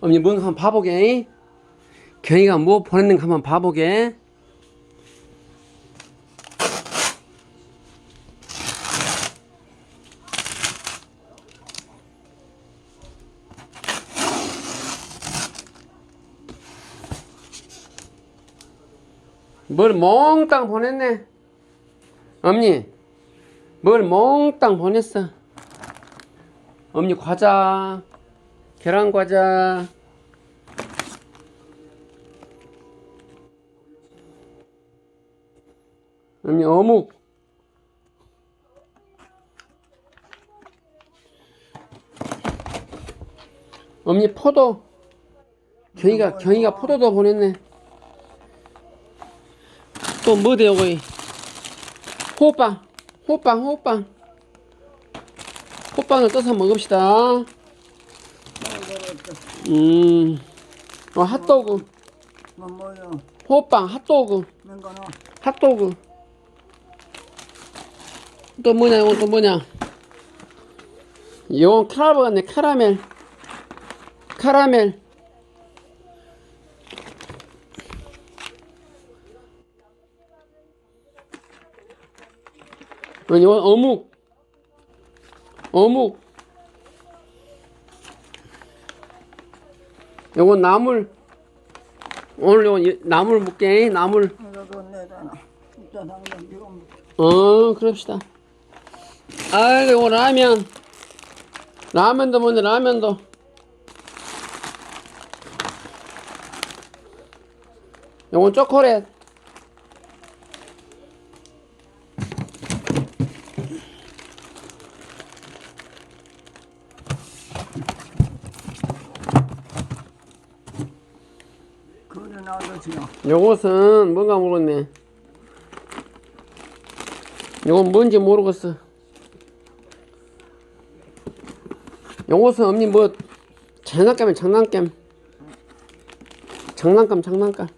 언니 뭔 한번 봐보게. 경이가 뭐 보냈는가 한번 봐보게. 뭘 몽땅 보냈네. 엄니, 뭘 몽땅 보냈어. 엄니 과자, 계란 과자. 엄니 어묵. 엄니 포도. 경이가 경이가 포도도 보냈네. 또뭐 돼요, 거기? 호빵, 호빵, 호빵. 호빵을 떠서 먹읍시다. 음, 어, 핫도그, 뭐 뭐요? 호빵, 핫도그, 핫도그. 또 뭐냐, 이건 또 뭐냐? 이건 카라멜 카라멜. 카라멜. 어, 이건 어묵. 어묵. 요건 나물. 오늘 요건 이- 나물 먹게, 나물. 어, 그럽시다. 아이고, 요거 라면. 라면도 뭔데, 라면도. 요건 초콜릿. 그래 나도지요. 요것은 뭔가 모르겠네. 요건 뭔지 모르겠어. 요것은 언니 뭐 장난감이 장난감. 장난감 장난감.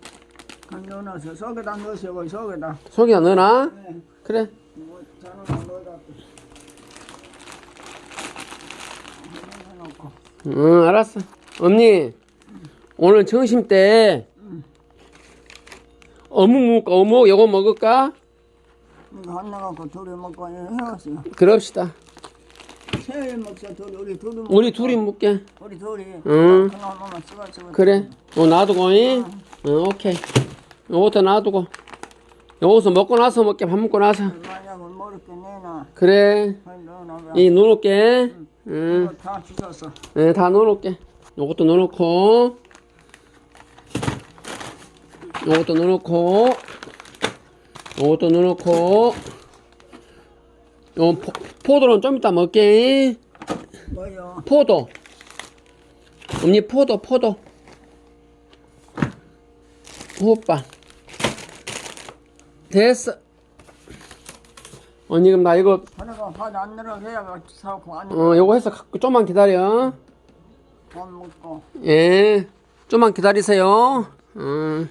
속에다 넣으세요. 속에다. 속이야 넣어놔. 네. 그래. 뭐. 응 알았어. 언니 오늘 점심 때 어묵 먹을까 어묵 요거 먹을까? 이거 하나 갖고 둘이 먹고 해왔어요. 그럽시다. 세일 먹자 둘이 우리 둘이 먹. 우리 둘이 먹게. 우리 둘이. 응. 그나마만 쓰고 쓰고. 그래. 요 놔두고, 잉? 어, 오케이. 요것도 놔두고. 요것도 먹고 나서 먹게, 밥 먹고 나서. 만약에 모르게 내놔. 그래. 이 놓을게. 응. 다 주웠어. 네, 다 놓을게. 요것도 놓고. 요것도 놓고. 요것도 놓고. 요 포, 포도는 좀 이따 먹게. 뭐요? 포도. 언니 포도, 포도. 오빠. 됐어. 언니 그럼 나 이거 하나가 바다 안 들어가 해야 사고 안 어 요거 해서 갖고 좀만 기다려. 밥 먹고. 예. 좀만 기다리세요. 음.